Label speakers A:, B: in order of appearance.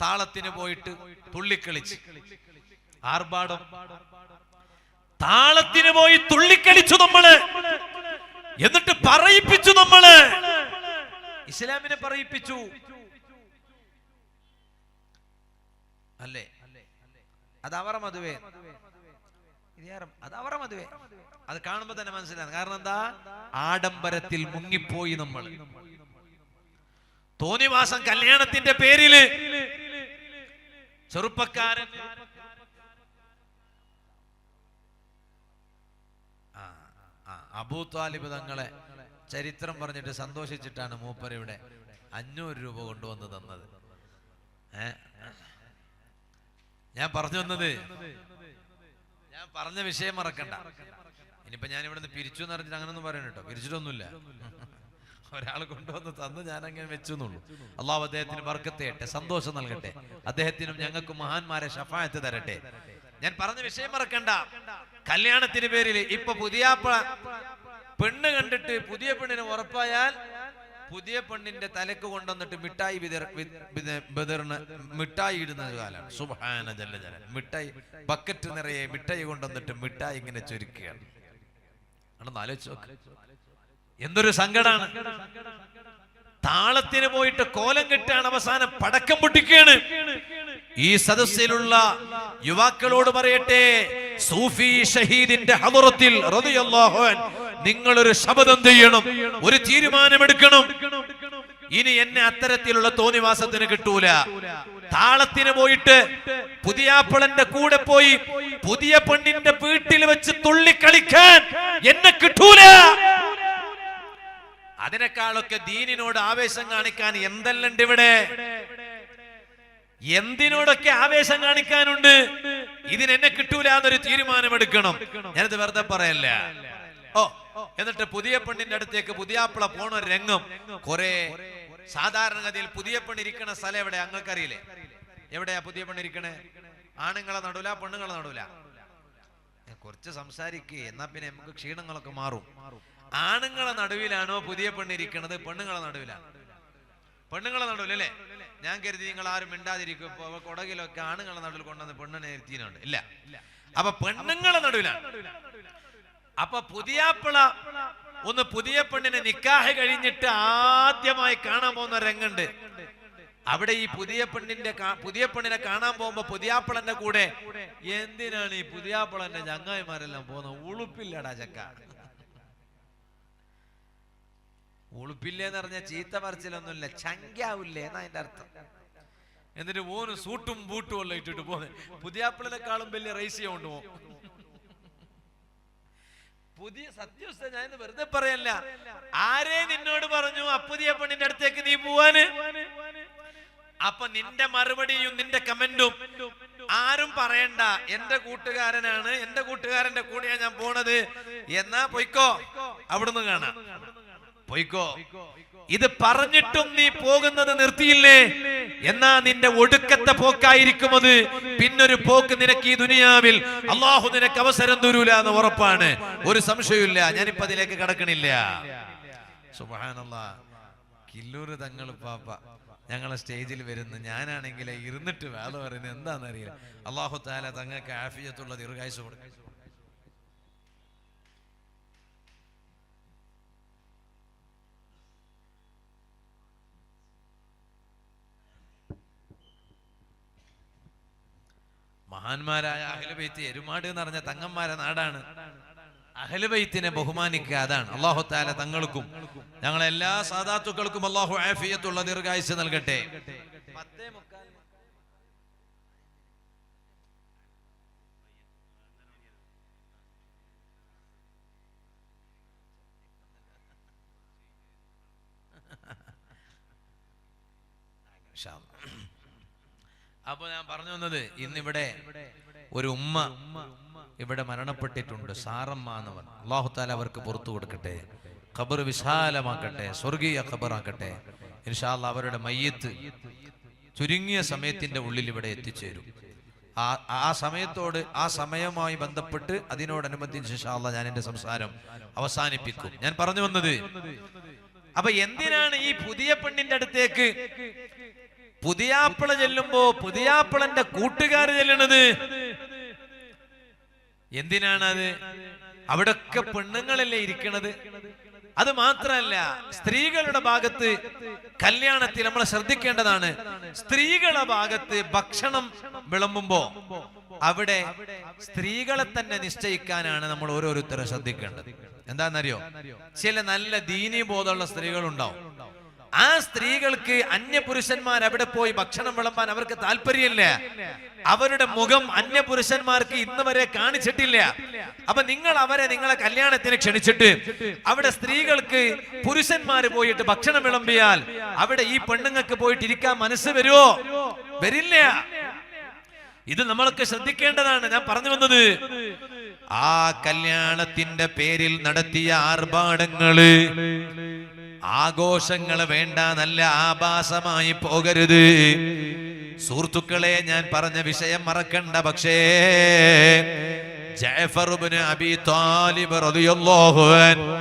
A: താളത്തിന് പോയിട്ട് തുള്ളിക്കളിച്ച്. ആർഭാടം. താളത്തിന് പോയി തുള്ളിക്കളിച്ചു നമ്മൾ. എന്നിട്ട് പറയിപ്പിച്ചു നമ്മൾ. ഇസ്ലാമിനെ പറയിപ്പിച്ചു. അല്ലേ? അത് അതുവേ അതവറം അത് അത് കാണുമ്പോ തന്നെ മനസ്സിലാണ് കാരണം എന്താ? ആഡംബരത്തിൽ മുങ്ങിപ്പോയി നമ്മൾ തോന്നിവാസം കല്യാണത്തിന്റെ പേരിൽ ചെറുപ്പക്കാരൻ. അബൂ തങ്ങളെ ചരിത്രം പറഞ്ഞിട്ട് സന്തോഷിച്ചിട്ടാണ് മൂപ്പർ ഇവിടെ അഞ്ഞൂറ് രൂപ കൊണ്ടുവന്ന് തന്നത്. ഞാൻ പറഞ്ഞു വന്നത് ഞാൻ പറഞ്ഞ വിഷയം മറക്കണ്ട. ഇനിയിപ്പോ ഞാൻ ഇവിടെ നിന്ന് പിരിച്ചു എന്ന് പറഞ്ഞിട്ട് അങ്ങനൊന്നും പറയണ കേട്ടോ. പിരിച്ചിട്ടൊന്നുമില്ല. ഒരാൾ കൊണ്ടുവന്ന് തന്ന് ഞാൻ അങ്ങനെ വെച്ചു എന്നുള്ളൂ അള്ളാഹു അദ്ദേഹത്തിന് വർക്കത്തെയട്ടെ സന്തോഷം നൽകട്ടെ. അദ്ദേഹത്തിനും ഞങ്ങൾക്ക് മഹാന്മാരെ ഷഫായത്ത് തരട്ടെ. ഞാൻ പറഞ്ഞ വിഷയം മറക്കണ്ട. കല്യാണത്തിന് പേരിൽ ഇപ്പൊ പുതിയ പെണ്ണ് കണ്ടിട്ട് പുതിയ പെണ്ണിന് ഉറപ്പായാൽ പുതിയ പെണ്ണിന്റെ തലക്ക് കൊണ്ടുവന്നിട്ട് മിഠായി വിതർ വിതറിന് മിഠായി ഇടുന്ന കാലാണ്. സുഹാന ജല ജല മിഠായി ബക്കറ്റ് നിറയെ മിഠായി കൊണ്ടുവന്നിട്ട് മിഠായി ഇങ്ങനെ ചുരുക്കുകയാണ്. ആണെന്ന് എന്തൊരു സങ്കടാണ്. താളത്തിന് പോയിട്ട് കോലം കെട്ടാണ് അവസാനം പടക്കം പൊട്ടിക്കുകയാണ്. ഈ സദസ്സിലുള്ള യുവാക്കളോട് പറയട്ടെ സൂഫി ഷഹീദിന്റെ അൻഹു നിങ്ങളൊരു ശപഥം ചെയ്യണം ഒരു തീരുമാനമെടുക്കണം. ഇനി എന്നെ അത്തരത്തിലുള്ള തോന്നിവാസത്തിന് കിട്ടൂല. താളത്തിന് പോയിട്ട് പുതിയാപ്പിളന്റെ കൂടെ പോയി പുതിയ പെണ്ണിന്റെ വീട്ടിൽ വെച്ച് തുള്ളിക്കളിക്കാൻ എന്നെ കിട്ടൂല. അതിനേക്കാളൊക്കെ ദീനിനോട് ആവേശം കാണിക്കാൻ എന്തെല്ലാം ഇവിടെ? എന്തിനോടൊക്കെ ആവേശം കാണിക്കാനുണ്ട്? ഇതിനെന്നെ കിട്ടൂല എന്നൊരു തീരുമാനമെടുക്കണം. ഞാനിത് വെറുതെ പറയല്ല. ഓ എന്നിട്ട് പുതിയ പെണ്ണിന്റെ അടുത്തേക്ക് പുതിയാപ്പിള പോണ രംഗം. കുറെ സാധാരണഗതിയിൽ പുതിയ പെണ്ണിരിക്കണ സ്ഥലം എവിടെ അങ്ങൾക്കറിയില്ലേ? എവിടെയാ പുതിയ പെണ്ണിരിക്കണേ? ആണുങ്ങളെ നടൂല പെണ്ണുങ്ങളെ നടൂല. കുറച്ച് സംസാരിക്കുക എന്നാ പിന്നെ നമുക്ക് ക്ഷീണങ്ങളൊക്കെ മാറും. ആണുങ്ങളെ നടുവിലാണോ പുതിയ പെണ്ണിരിക്കണത്? പെണ്ണുങ്ങളെ നടുവിലാണ് പെണ്ണുങ്ങളെ നടുവിലല്ലേ ഞാൻ കരുതി നിങ്ങൾ ആരും മിണ്ടാതിരിക്കും. ഇപ്പൊ കൊടകിലൊക്കെ ആണുങ്ങളെ നടുവിൽ കൊണ്ടുവന്ന് പെണ്ണിനെ ഇരുത്തിയിട്ടുണ്ട്. ഇല്ല. അപ്പൊ പെണ്ണുങ്ങളെ നടുവിലാണ് അപ്പൊ പുതിയാപ്പിള ഒന്ന് പുതിയ പെണ്ണിനെ നിക്കാഹ് കഴിഞ്ഞിട്ട് ആദ്യമായി കാണാൻ പോകുന്ന രംഗുണ്ട് അവിടെ ഈ പുതിയ പെണ്ണിന്റെ പുതിയ പെണ്ണിനെ കാണാൻ പോകുമ്പോ പുതിയാപ്പിളന്റെ കൂടെ എന്തിനാണ് ഈ പുതിയാപ്പിളന്റെ ചങ്ങായിമാരെല്ലാം പോകുന്നത്? ഉളുപ്പില്ലടാ ചക്ക. ഉളുപ്പില്ലേന്ന് പറഞ്ഞ ചീത്ത മറിച്ചിലൊന്നുമില്ല ചങ്കാവില്ലേ എന്നാ അതിന്റെ അർത്ഥം. എന്നിട്ട് ഓന് സൂട്ടും ബൂട്ടും എല്ലാം ഇട്ടിട്ട് പോകുന്നത് പുതിയാപ്പിളിനെക്കാളും വലിയ റേസ് കൊണ്ട് പുതിയ സത്യവസ്ഥ ഞാൻ വെറുതെ പറയല്ല. ആരെ നിന്നോട് പറഞ്ഞു അപ്പുതിയ പുതിയ പെണ്ണിന്റെ അടുത്തേക്ക് നീ പോവാന്? അപ്പൊ നിന്റെ മറുപടിയും നിന്റെ കമന്റും ആരും പറയണ്ട. എന്റെ കൂട്ടുകാരനാണ് എന്റെ കൂട്ടുകാരന്റെ കൂടെയാണ് ഞാൻ പോണത്. എന്നാ പൊയ്ക്കോ അവിടുന്ന് കാണാം. പൊയ്ക്കോ. ഇത് പറഞ്ഞിട്ടും നീ പോകുന്നത് നിർത്തിയില്ലേ? എന്നാ നിന്റെ ഒടുക്കത്തെ പോക്കായിരിക്കും അത്. പിന്നൊരു പോക്ക് നിനക്ക് ഈ ദുനിയാവിൽ. അള്ളാഹു നിനക്ക് അവസരം തരൂല എന്ന് ഉറപ്പാണ്. ഒരു സംശയമില്ല ഞാനിപ്പോ അതിലേക്ക് കടക്കണില്ല. കില്ലൂർ തങ്ങൾ പാപ്പ. ഞങ്ങളെ സ്റ്റേജിൽ വരുന്ന ഞാനാണെങ്കിൽ ഇരുന്നിട്ട് വേല പറയുന്നത് എന്താണെന്നറിയില്ല. അള്ളാഹു താല തങ്ങൾക്ക് ആഫിയത്തുള്ള ദീർഘായുസ് കൊടുക്കും. മഹാന്മാരായ അഹ്ലുബൈത്ത് എരുമാട് എന്ന് പറഞ്ഞ തങ്ങന്മാരെ നാടാണ്. അഹ്ലുബൈത്തിനെ ബഹുമാനിക്കുക അതാണ്. അള്ളാഹു താല തങ്ങൾക്കും ഞങ്ങളെ എല്ലാ സാധാത്തുക്കൾക്കും അള്ളാഹു ആഫിയത്തുള്ള ദീർഘായുസ് നൽകട്ടെ. അപ്പൊ ഞാൻ പറഞ്ഞു വന്നത് ഇന്നിവിടെ ഒരു ഉമ്മ ഇവിടെ മരണപ്പെട്ടിട്ടുണ്ട് സാറമ്മ എന്ന് പറഞ്ഞു അള്ളാഹു താല അവർക്ക് പുറത്തു കൊടുക്കട്ടെ ഖബർ വിശാലമാക്കട്ടെ സ്വർഗീയ ഖബറാക്കട്ടെ. ഇൻഷാല്ല അവരുടെ മയ്യത്ത് ചുരുങ്ങിയ സമയത്തിന്റെ ഉള്ളിൽ ഇവിടെ എത്തിച്ചേരും. ആ ആ സമയത്തോട് ആ സമയമായി ബന്ധപ്പെട്ട് അതിനോടനുബന്ധിച്ച് ഇൻഷാല്ല ഞാൻ എന്റെ സംസാരം അവസാനിപ്പിക്കും. ഞാൻ പറഞ്ഞു വന്നത് അപ്പൊ എന്തിനാണ് ഈ പുതിയ പെണ്ണിന്റെ അടുത്തേക്ക് പുതിയാപ്പിള ചെല്ലുമ്പോ പുതിയാപ്പിളന്റെ കൂട്ടുകാർ ചെല്ലണത്. എന്തിനാണത്? അവിടൊക്കെ പെണ്ണുങ്ങളല്ലേ ഇരിക്കണത്? അത് മാത്രമല്ല സ്ത്രീകളുടെ ഭാഗത്ത് കല്യാണത്തിൽ നമ്മൾ ശ്രദ്ധിക്കേണ്ടതാണ്. സ്ത്രീകളുടെ ഭാഗത്ത് ഭക്ഷണം വിളമ്പുമ്പോ അവിടെ സ്ത്രീകളെ തന്നെ നിശ്ചയിക്കാനാണ് നമ്മൾ ഓരോരുത്തരെ ശ്രദ്ധിക്കേണ്ടത്. എന്താണെന്നറിയോ ചില നല്ല ദീനീ ബോധമുള്ള സ്ത്രീകളുണ്ടാവും. ആ സ്ത്രീകൾക്ക് അന്യപുരുഷന്മാർ അവിടെ പോയി ഭക്ഷണം വിളമ്പാൻ അവർക്ക് താല്പര്യമില്ല? അവരുടെ മുഖം അന്യപുരുഷന്മാർക്ക് ഇന്ന് വരെ കാണിച്ചിട്ടില്ല. അപ്പൊ നിങ്ങൾ അവരെ നിങ്ങളെ കല്യാണത്തിന് ക്ഷണിച്ചിട്ട് അവിടെ സ്ത്രീകൾക്ക് പുരുഷന്മാര് പോയിട്ട് ഭക്ഷണം വിളമ്പിയാൽ അവിടെ ഈ പെണ്ണുങ്ങൾക്ക് പോയിട്ട് ഇരിക്കാൻ മനസ്സ് വരുമോ വരില്ല. ഇത് നമ്മളൊക്കെ ശ്രദ്ധിക്കേണ്ടതാണ്. ഞാൻ പറഞ്ഞു വന്നത് ആ കല്യാണത്തിന്റെ പേരിൽ നടത്തിയ ആർഭാടങ്ങൾ ആഘോഷങ്ങൾ വേണ്ട നല്ല ആഭാസമായി പോകരുത്. സുഹൃത്തുക്കളെ ഞാൻ പറഞ്ഞ വിഷയം മറക്കണ്ട പക്ഷേ ജയഫറുബിന് അബി താലിബ് റളിയല്ലാഹു അൻഹു